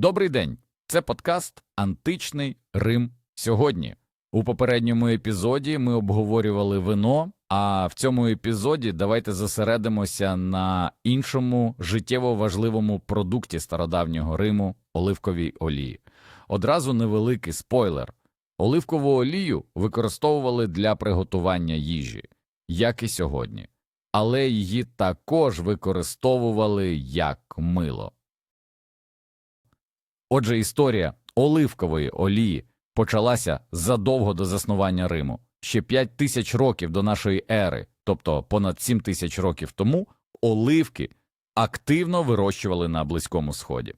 Добрий день. Це подкаст Античний Рим сьогодні. У попередньому епізоді ми обговорювали вино, а в цьому епізоді давайте зосередимося на іншому життєво важливому продукті стародавнього Риму оливковій олії. Одразу невеликий спойлер: оливкову олію використовували для приготування їжі, як і сьогодні, але її також використовували як мило. Отже, історія оливкової олії почалася задовго до заснування Риму. Ще 5 тисяч років до нашої ери, тобто понад 7 тисяч років тому, оливки активно вирощували на Близькому Сході.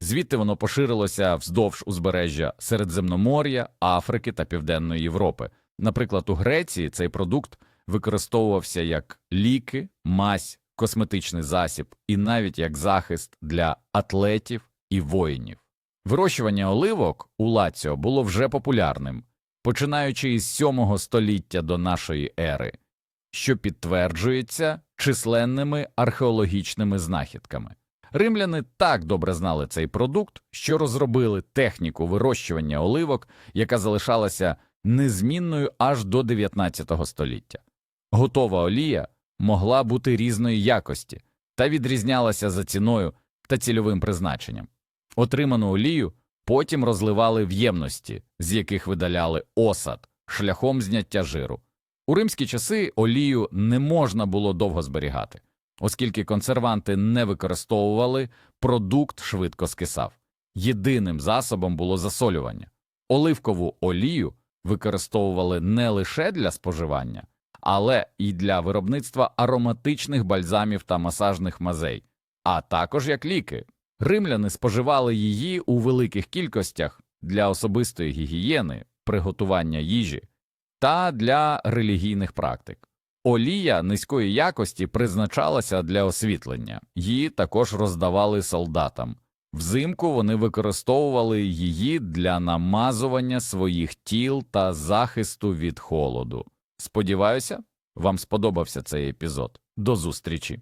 Звідти воно поширилося вздовж узбережжя Середземномор'я, Африки та Південної Європи. Наприклад, у Греції цей продукт використовувався як ліки, мазь, косметичний засіб і навіть як захист для атлетів і воїнів. Вирощування оливок у Лаціо було вже популярним, починаючи із 7 століття до нашої ери, що підтверджується численними археологічними знахідками. Римляни так добре знали цей продукт, що розробили техніку вирощування оливок, яка залишалася незмінною аж до 19 століття. Готова олія могла бути різної якості та відрізнялася за ціною та цільовим призначенням. Отриману олію потім розливали в ємності, з яких видаляли осад, шляхом зняття жиру. У римські часи олію не можна було довго зберігати, оскільки консерванти не використовували, продукт швидко скисав. Єдиним засобом було засолювання. Оливкову олію використовували не лише для споживання, але і для виробництва ароматичних бальзамів та масажних мазей, а також як ліки. Римляни споживали її у великих кількостях для особистої гігієни, приготування їжі та для релігійних практик. Олія низької якості призначалася для освітлення, її також роздавали солдатам. Взимку вони використовували її для намазування своїх тіл та захисту від холоду. Сподіваюся, вам сподобався цей епізод. До зустрічі!